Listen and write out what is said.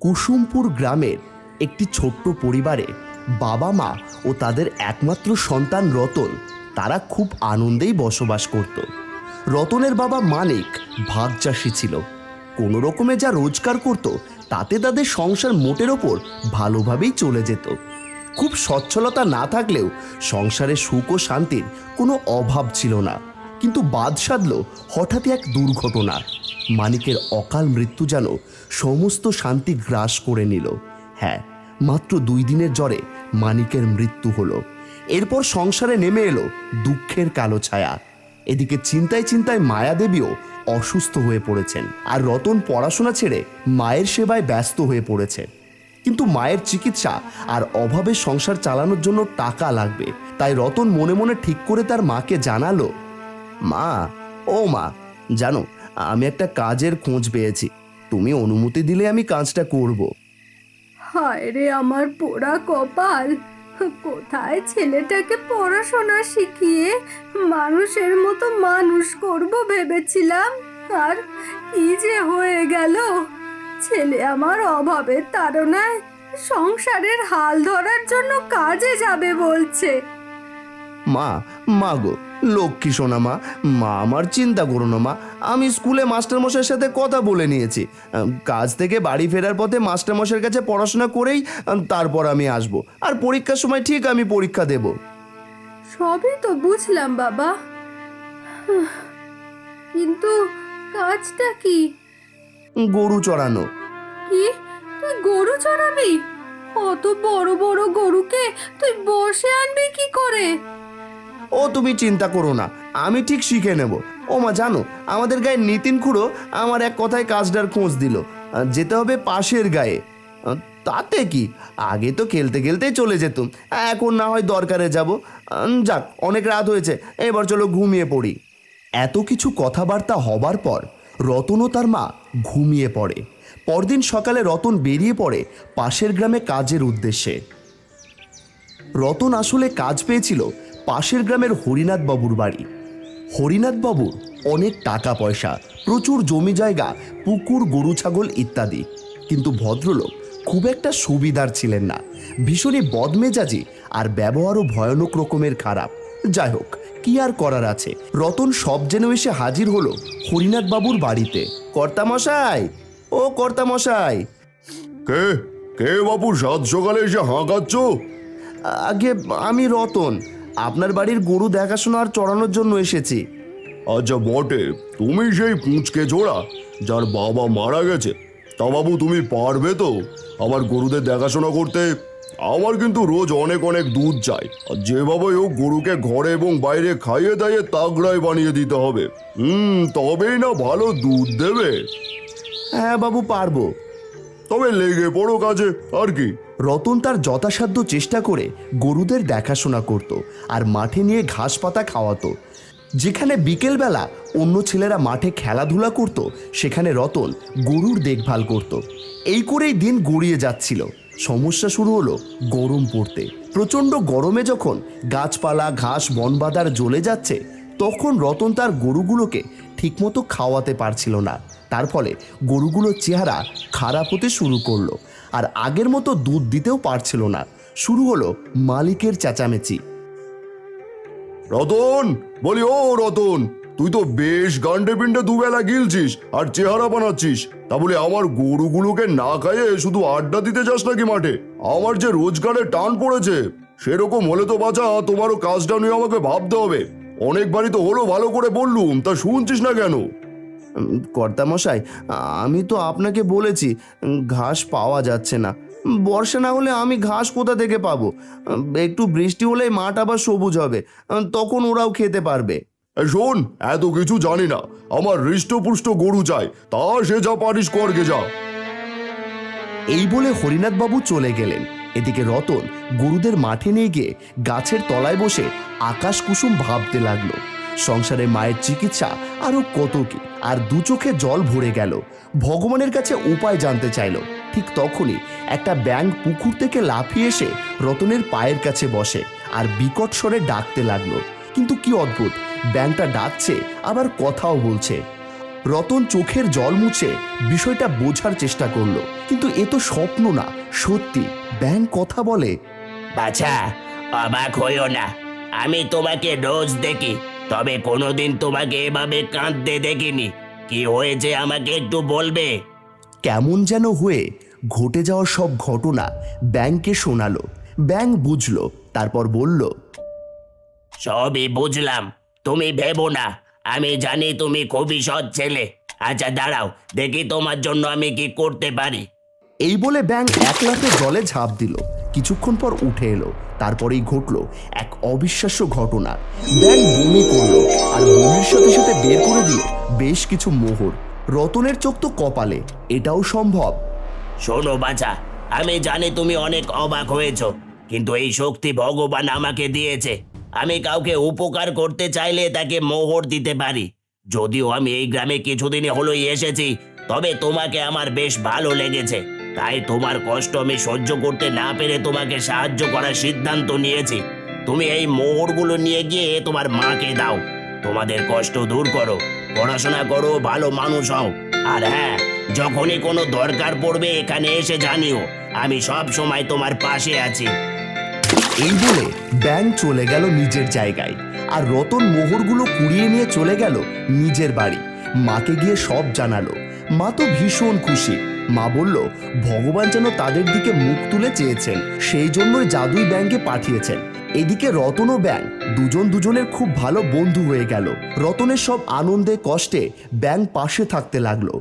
কুসুমপুর গ্রামের একটি ছোট্ট পরিবারে বাবা মা ও তাদের একমাত্র সন্তান রতন, তারা খুব আনন্দেই বসবাস করত। রতনের বাবা মানিক ভাগ চাষি ছিল। কোনো রকমে যা রোজগার করত, তাতে তাদের সংসার মোটের ওপর ভালোভাবেই চলে যেত। খুব সচ্ছলতা না থাকলেও সংসারে সুখ ও শান্তির কোনো অভাব ছিল না। কিন্তু বাদ সাধল হঠাৎই এক দুর্ঘটনা। মানিকের অকাল মৃত্যু যেন সমস্ত শান্তি গ্রাস করে নিল। হ্যাঁ মাত্র দুই দিনের জ্বরে মানিকের মৃত্যু হলো। এরপর সংসারে নেমে এলো দুঃখের কালো ছায়া। এদিকে চিন্তায় চিন্তায় মায়াদেবীও অসুস্থ হয়ে পড়েছেন আর রতন পড়াশোনা ছেড়ে মায়ের সেবায় ব্যস্ত হয়ে পড়েছে। কিন্তু মায়ের চিকিৎসা আর অভাবে সংসার চালানোর জন্য টাকা লাগবে। তাই রতন মনে মনে ঠিক করে তার মাকে জানালো মা, ও মা, জানো, আমি একটা কাজের খোঁজ পেয়েছি। তুমি অনুমতি দিলে আমি কাজটা করব। হায় রে আমার পোড়া কপাল। কোথায় ছেলেটাকে পড়াশোনা শিখিয়ে মানুষের মতো মানুষ করব ভেবেছিলাম? আর কি যে হয়ে গেল? ছেলে আমার অভাবের তাড়নায় সংসারের হাল ধরার জন্য কাজে যাবে বলছে। মা মা গো লক্ষ্মী সোনা মা মা আমার চিন্তা করো না মা আমি স্কুলে মাস্টারমশাইয়ের সাথে কথা বলে নিয়েছি। কাজ থেকে বাড়ি ফেরার পথে মাস্টারমশাইয়ের কাছে পড়াশোনা করেই তারপর আমি আসব। আর পরীক্ষার সময় ঠিক আমি পরীক্ষা দেব। সবই তো বুঝলাম বাবা। কিন্তু কাজটা কি? গরু চড়ানো। কি? তুই গরু চড়াবি? অত বড় বড় গরুকে তুই বসে আনবি কি করে? ও তুমি চিন্তা করো না, আমি ঠিক শিখে নেব। ও মা, জানো, আমাদের গায়ে নিতিন খুড়ো আমার এক কথায় কাজটার খোঁজ দিল যেতে হবে পাশের গায়ে। তাতে কি? আগে তো খেলতে খেলতেই চলে যেতুম, এখন না হয় দরকারে যাব। যাক, অনেক রাত হয়েছে, এবার চলো ঘুমিয়ে পড়ি। এত কিছু কথাবার্তা হবার পর রতন ও তার মা ঘুমিয়ে পড়ে। পরদিন সকালে রতন বেরিয়ে পড়ে পাশের গ্রামে কাজের উদ্দেশ্যে। রতন আসলে কাজ পেয়েছিল পাশের গ্রামের হরিনাথ বাবুর বাড়ি। হরিনাথ বাবুর অনেক টাকা পয়সা প্রচুর জমি জায়গা পুকুর গরু ছাগল ইত্যাদি। কিন্তু ভদ্রলোক খুব একটা সুবিধার ছিলেন না। ভীষণই বদমেজাজি আর ব্যবহারও ভয়ানক রকমের খারাপ। যাই হোক কি আর করার আছে? রতন সব যেন এসে হাজির হলো হরিনাথ বাবুর বাড়িতে। কর্তামশাই! ও কর্তামশাই! কে? কে বাপু সাত সকালে এসে হাঁকাচ্ছ আগে আমি রতন। আপনার বাড়ির গরু দেখাশোনা আর চড়ানোর জন্য এসেছি। আচ্ছা বটে তুমি সেই পুঁচকে জোড়া যার বাবা মারা গেছে তা বাবু তুমি পারবে তো? আমার গরুদের দেখাশোনা করতে আমার কিন্তু রোজ অনেক অনেক দুধ চাই। আর যেভাবে হোক গরুকে ঘরে এবং বাইরে খাইয়ে দাইয়ে তাগড়ায় বানিয়ে দিতে হবে। হুম তবেই না ভালো দুধ দেবে। হ্যাঁ বাবু পারব। তবে লেগে পড়ো কাজে আর কি? রতন তার যথাসাধ্য চেষ্টা করে গরুদের দেখাশোনা করত আর মাঠে নিয়ে ঘাস পাতা খাওয়াতো। যেখানে বিকেলবেলা অন্য ছেলেরা মাঠে খেলাধুলা করত, সেখানে রতন গরুর দেখভাল করত। এই করেই দিন গড়িয়ে যাচ্ছিল। সমস্যা শুরু হলো গরম পড়তে। প্রচণ্ড গরমে যখন গাছপালা, ঘাস, বনবাদার জ্বলে যাচ্ছে তখন রতন তার গরুগুলোকে ঠিকমতো খাওয়াতে পারছিল না। তার ফলে গরুগুলোর চেহারা খারাপ হতে শুরু করল আর আগের মতো দুধ দিতেও পারছিল না। শুরু হলো মালিকের চেঁচামেচি। রতন, বলি, ও রতন, তুই তো বেশ গান্ডে পিন্ডে দুবেলা গিলছিস আর চেহারা বানাচ্ছিস। তা বলে, আমার গরুগুলোকে না খাইয়ে শুধু আড্ডা দিতে যাস নাকি মাঠে? আমার যে রোজগারের টান পড়েছে, সেরকম হলে তো বাঁচা তোমারও কাজটা নিয়ে আমাকে ভাবতে হবে। অনেকবারই তো হলো ভালো করে বললুম তা শুনছিস না কেন? কর্তামশাই আমি তো আপনাকে বলেছি ঘাস পাওয়া যাচ্ছে না। বর্ষা না হলে আমি ঘাস কোথা থেকে পাবো? একটু বৃষ্টি হলেই মাঠ আবার সবুজ হবে তখন ওরাও খেতে পারবে। শোন এত কিছু জানি না। আমার হৃষ্টপুষ্ট গরু চাই তা সে যা পারিস করগে যা। এই বলে হরিনাথবাবু চলে গেলেন। এদিকে রতন গরুদের মাঠে নিয়ে গিয়ে গাছের তলায় বসে আকাশ কুসুম ভাবতে লাগল। সংসারে মায়ের চিকিৎসা আরও কত কি, আর দু চোখে জল ভরে গেল। ভগবানের কাছে উপায় জানতে চাইলো। ঠিক তখনই একটা ব্যাঙ পুকুর থেকে লাফিয়ে এসে রতনের পায়ের কাছে বসে আর বিকট স্বরে ডাকতে লাগল। কিন্তু কি অদ্ভুত ব্যাংটা ডাকছে, আবার কথাও বলছে। রতন চোখের জল মুছে বিষয়টা বোঝার চেষ্টা করল। কিন্তু এ তো স্বপ্ন না সত্যি। ব্যাংক কথা বলে বাছা অবাক হইও না। আমি তোমাকে রোজ দেখি তবে কোনোদিন তোমাকে এভাবে কাঁদতে দেখিনি। কি হয়েছে আমাকে একটু বলবে? কেমন যেন হয়ে ঘটে যাওয়া সব ঘটনা ব্যাংকে শোনালো। ব্যাংক বুঝলো তারপর বলল সবই বুঝলাম তুমি ভেবো না। আমি জানি তুমি খুবই সৎ ছেলে। আচ্ছা দাঁড়াও দেখি তোমার জন্য আমি কি করতে পারি। এই বলে ব্যাং এক লাফে জলে ঝাঁপ দিল। কিছুক্ষণ পর উঠে এলো, তারপরেই ঘটলো এক অবিশ্বাস্য ঘটনা। ব্যাং বমি করল আর বমির সাথে সাথে বের করে দিল বেশ কিছু মোহর। রতনের চোখ তো কপালে, এটাও সম্ভব। শোনো বাছা, আমি জানি তুমি অনেক অবাক হয়েছ, কিন্তু এই শক্তি ভগবান আমাকে দিয়েছে। আমি কাউকে উপকার করতে চাইলে তাকে মোহর দিতে পারি। যদিও আমি এই গ্রামে কিছুদিন হলোই এসেছি, তবে তোমাকে আমার বেশ ভালো লেগেছে। তাই তোমার কষ্ট আমি সহ্য করতে না পেরে তোমাকে সাহায্য করার সিদ্ধান্ত নিয়েছি। তুমি এই মোহরগুলো নিয়ে গিয়ে তোমার মাকে দাও। তোমাদের কষ্ট দূর করো, পড়াশোনা করো, ভালো মানুষ হও। আর হ্যাঁ যখনই কোনো দরকার পড়বে এখানে এসে জানিও, আমি সব সময় তোমার পাশে আছি। এই বলে ব্যাং চলে গেল নিজের জায়গায়। আর রতন মোহরগুলো কুড়িয়ে নিয়ে চলে গেল নিজের বাড়ি। মাকে গিয়ে সব জানালো। মা তো ভীষণ খুশি। মা বলল, ভগবান যেন তাদের দিকে মুখ তুলে চেয়েছেন, সেই জন্যই জাদুই ব্যাংকে পাঠিয়েছেন। এদিকে রতন ও ব্যাং, দুজন দুজনের খুব ভালো বন্ধু হয়ে গেল। রতনের সব আনন্দে, কষ্টে ব্যাং পাশে থাকতে লাগল।